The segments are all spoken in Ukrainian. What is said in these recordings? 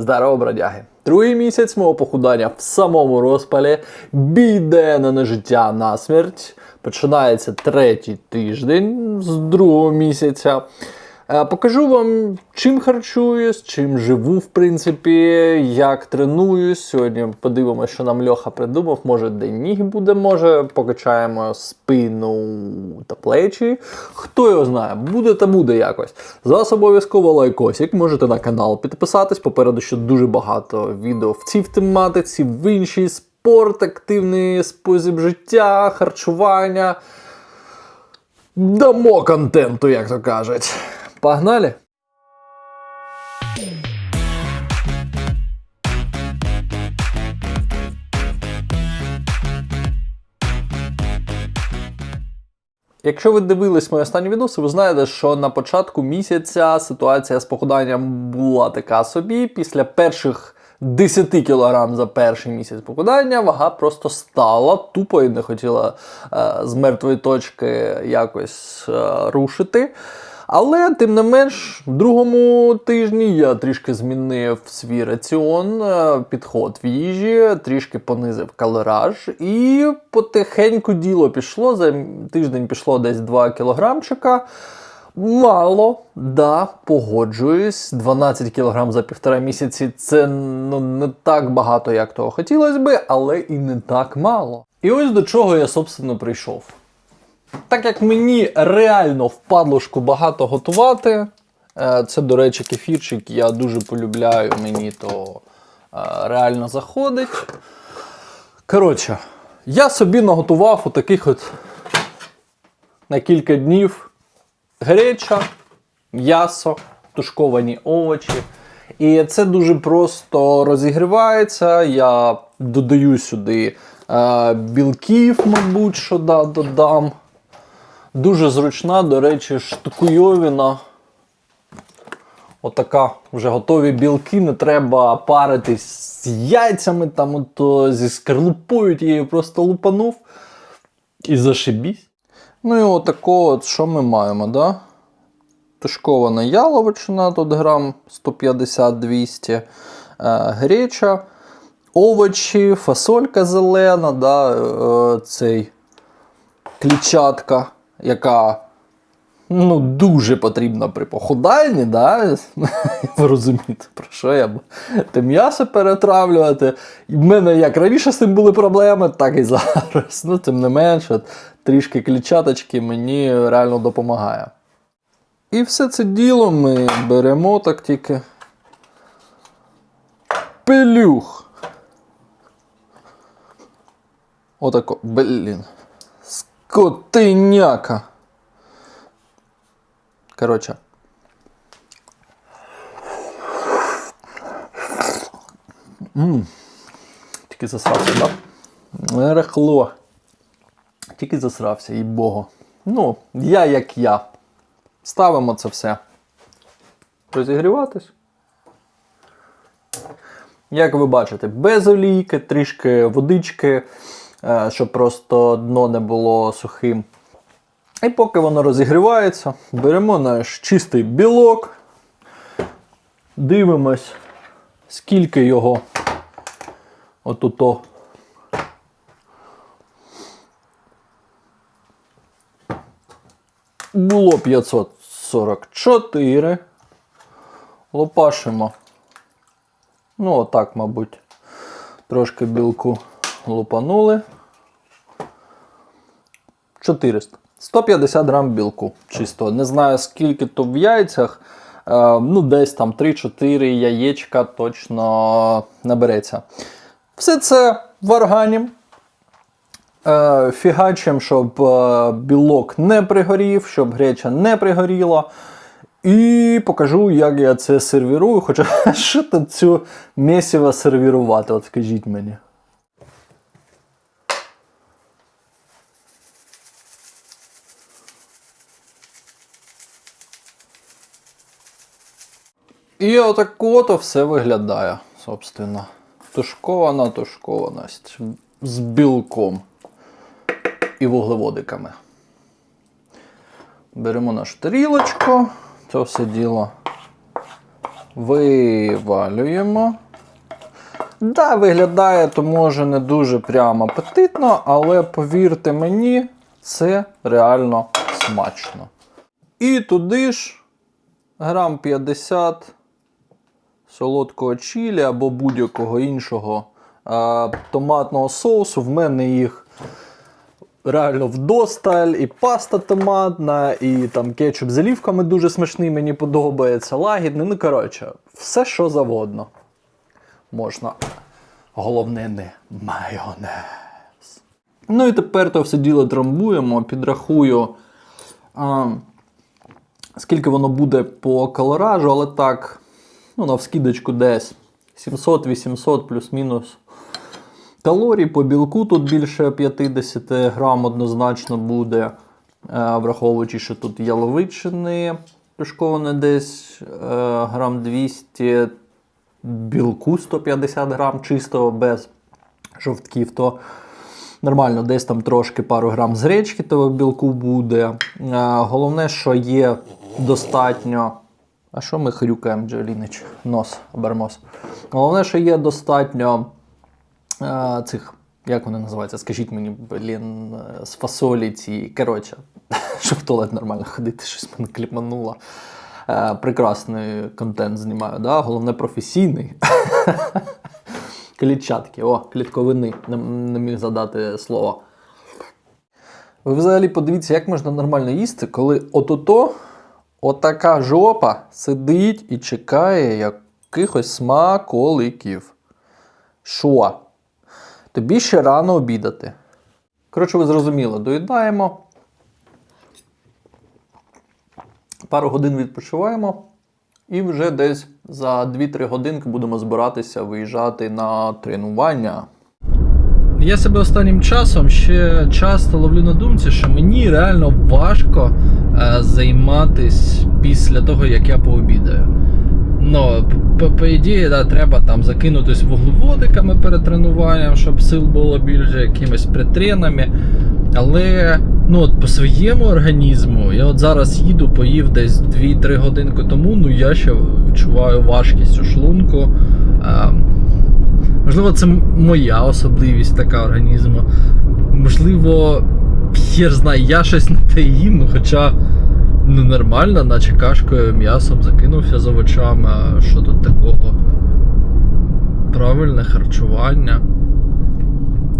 Здорово, бродяги! Другий місяць мого похудання в самому розпалі. Біде на життя на смерть. Починається третій тиждень з другого місяця. Е, Покажу вам, чим харчуюсь, чим живу, в принципі, як тренуюсь. Сьогодні подивимося, що нам Льоха придумав. Може, день ніг буде, може, покачаємо спину та плечі. Хто його знає, буде та буде якось. За вас обов'язково лайкосик. Можете на канал підписатись. Попереду ще дуже багато відео в цій тематиці, в іншій спорт, активний спосіб життя, харчування. Дамо контенту, як то кажуть. Погнали! Якщо ви дивились мої останні відоси, ви знаєте, що на початку місяця ситуація з похуданням була така собі. Після перших 10 кг за перший місяць похудання вага просто стала тупо і не хотіла е, з мертвої точки якось е, рушити. Але тим не менш, в другому тижні я трішки змінив свій раціон, е, підход в їжі, трішки понизив калораж, і потихеньку діло пішло. За тиждень пішло десь 2 кілограмчика. Мало, да, погоджуюсь. 12 кг за півтора місяці це ну, не так багато, як того хотілося би, але і не так мало. І ось до чого я, собственно, прийшов. Так як мені реально впадлушку багато готувати, е, це, до речі, кефірчик я дуже полюбляю, мені то е, реально заходить. Коротше, я собі наготував отаких от на кілька днів греча, м'ясо, тушковані овочі. І це дуже просто розігрівається. Я додаю сюди е, білків, мабуть, що да, додам. Дуже зручна, до речі, штукуйовіна. Отака вже готові білки, не треба паритись з яйцями, там от, зі скорлупою тією просто лупанув і зашибісь. Ну і отако, от, що ми маємо, да? Тушкована яловичина, тут грам 150-200, е, греча, овочі, фасолька зелена, да, е, цей клітчатка, яка ну, дуже потрібна при похуданні, да? ви розумієте, про що я те м'ясо перетравлювати. І в мене як раніше з цим були проблеми, так і зараз. Ну, тим не менше, трішки клітчаточки мені реально допомагає. І все це діло ми беремо так тільки. Пилюх. Отако, блін. Скотиняка. Коротше. Ммм. Тільки засрався, так? Рехло. Тільки засрався, і богу. Ну, я як я. Ставимо це все. Розігріватись. Як ви бачите, без олійки, трішки водички, щоб просто дно не було сухим. І поки воно розігрівається, беремо наш чистий білок, дивимось, скільки його отуто. Було 544. Лопашимо. Ну, отак, мабуть, трошки білку лупанули. 400. 150 грам білку чисто. Не знаю, скільки то в яйцях. Е, ну, десь там 3-4 яєчка точно набереться. Все це в органі. Е, фігачим, щоб е, білок не пригорів, щоб греча не пригоріла. І покажу, як я це сервірую. Хоча що цю місіво сервірувати, от скажіть мені. І отак от все виглядає, собственно. Тушкована тушкованість з білком і вуглеводиками. Беремо нашу тарілочку, це все діло вивалюємо. Да, виглядає то може не дуже прямо апетитно, але повірте мені, це реально смачно. І туди ж грам 50 солодкого чилі або будь-якого іншого а, томатного соусу. В мене їх реально вдосталь, і паста томатна, і там кетчуп з олівками дуже смачний, мені подобається, лагідний. Ну, коротше, все, що завгодно. Можна. Головне не майонез. Ну і тепер то все діло трамбуємо, підрахую. А, скільки воно буде по калоражу, але так, ну, навскидочку десь 700-800 плюс-мінус калорій. По білку тут більше 50 грам однозначно буде, е, враховуючи, що тут яловичини тушковане десь е, грам 200, білку 150 грам чистого без жовтків, то нормально, десь там трошки пару грам з гречки того білку буде. Е, Головне, що є достатньо. А що ми хрюкаємо, Джолінич? Нос, обермос. Головне, що є достатньо е, цих, як вони називаються? Скажіть мені, блін, е, з фасолі ці. Коротше, щоб в туалет нормально ходити, щось мене кліпануло. Е, прекрасний контент знімаю, да? головне професійний. Клітчатки, о, клітковини, не, не міг задати слово. Ви взагалі подивіться, як можна нормально їсти, коли отото, отака жопа сидить і чекає якихось смаколиків. Що? Тобі ще рано обідати. Коротше, ви зрозуміли, доїдаємо. Пару годин відпочиваємо. І вже десь за 2-3 годинки будемо збиратися виїжджати на тренування. Я себе останнім часом ще часто ловлю на думці, що мені реально важко е, займатись після того, як я пообідаю. Ну, по, ідеї, да, треба там закинутись вуглеводиками перед тренуванням, щоб сил було більше, якимись притренами. Але ну, от по своєму організму, я от зараз їду, поїв десь 2-3 годинки тому, ну я ще відчуваю важкість у шлунку. Е, Можливо, це моя особливість така організму. Можливо, хер знає, я щось не те їм, ну хоча ну, нормально, наче кашкою м'ясом закинувся з овочами. А що тут такого? Правильне харчування.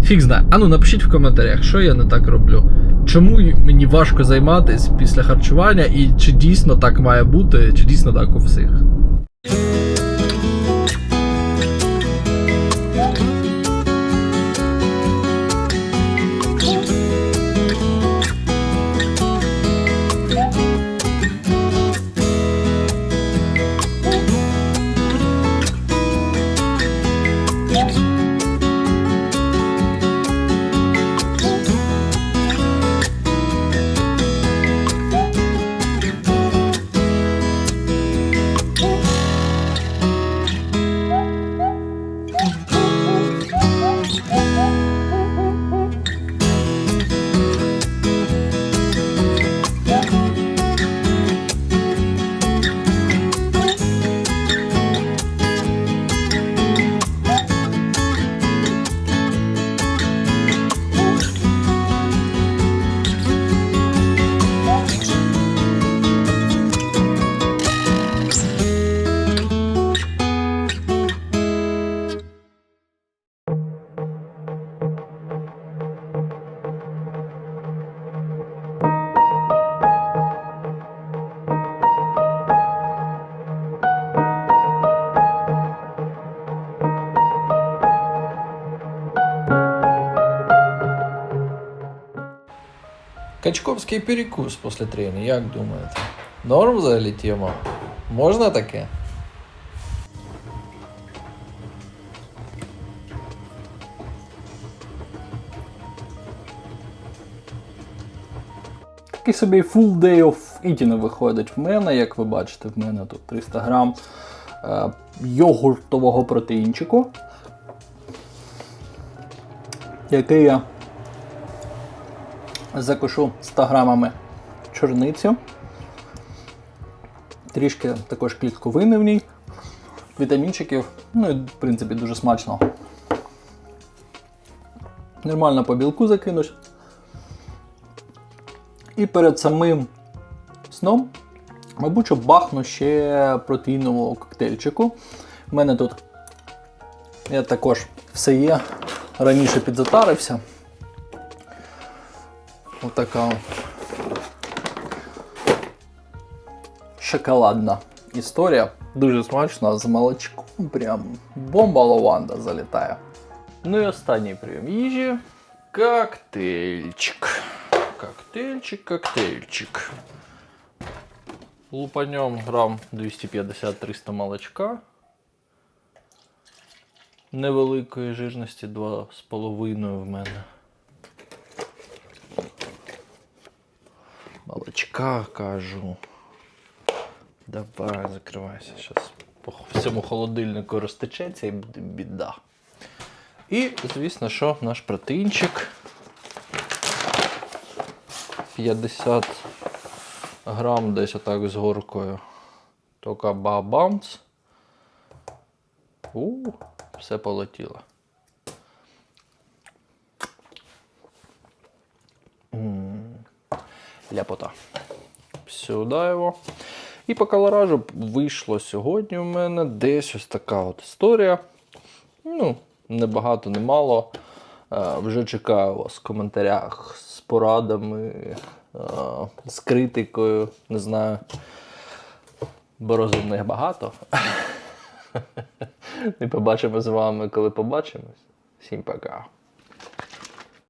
Фіг знає. А ну напишіть в коментарях, що я не так роблю. Чому мені важко займатися після харчування, і чи дійсно так має бути, чи дійсно так у всіх. Качковський перекус після тренування, як думаєте? Норм взагалі тема? Можна таке? Такий собі full day of eating виходить в мене, як ви бачите, в мене тут 300 грам е, йогуртового протеїнчику, який я закушу 100 грамами чорницю. Трішки також клітковини в ній. вітамінчиків. Ну і в принципі дуже смачно. Нормально по білку закинусь. І перед самим сном, мабуть, бахну ще протеїнового коктейльчику. У мене тут я також все є. Раніше підзатарився. Отака от шоколадна історія. Дуже смачно, з молочком. Прям бомба лаванда залітає. Ну і останній прийом їжі. Коктейльчик. Коктейльчик, коктейльчик. Лупанем грам 250-300 молочка. Невеликої жирності 2,5 в мене. Молочка кажу. Давай, закривайся. Зараз по всьому холодильнику розтечеться і буде біда. І, звісно, що наш протеїнчик. 50 грам десь отак з горкою. Тільки бабамц. У, все полетіло. Ляпота. Сюди його. І по колоражу вийшло сьогодні у мене десь ось така от історія. Ну, не багато, не мало. Е, Вже чекаю вас в коментарях з порадами, е, з критикою. Не знаю. Бо розумних багато. І побачимо з вами, коли побачимось. Всім пока.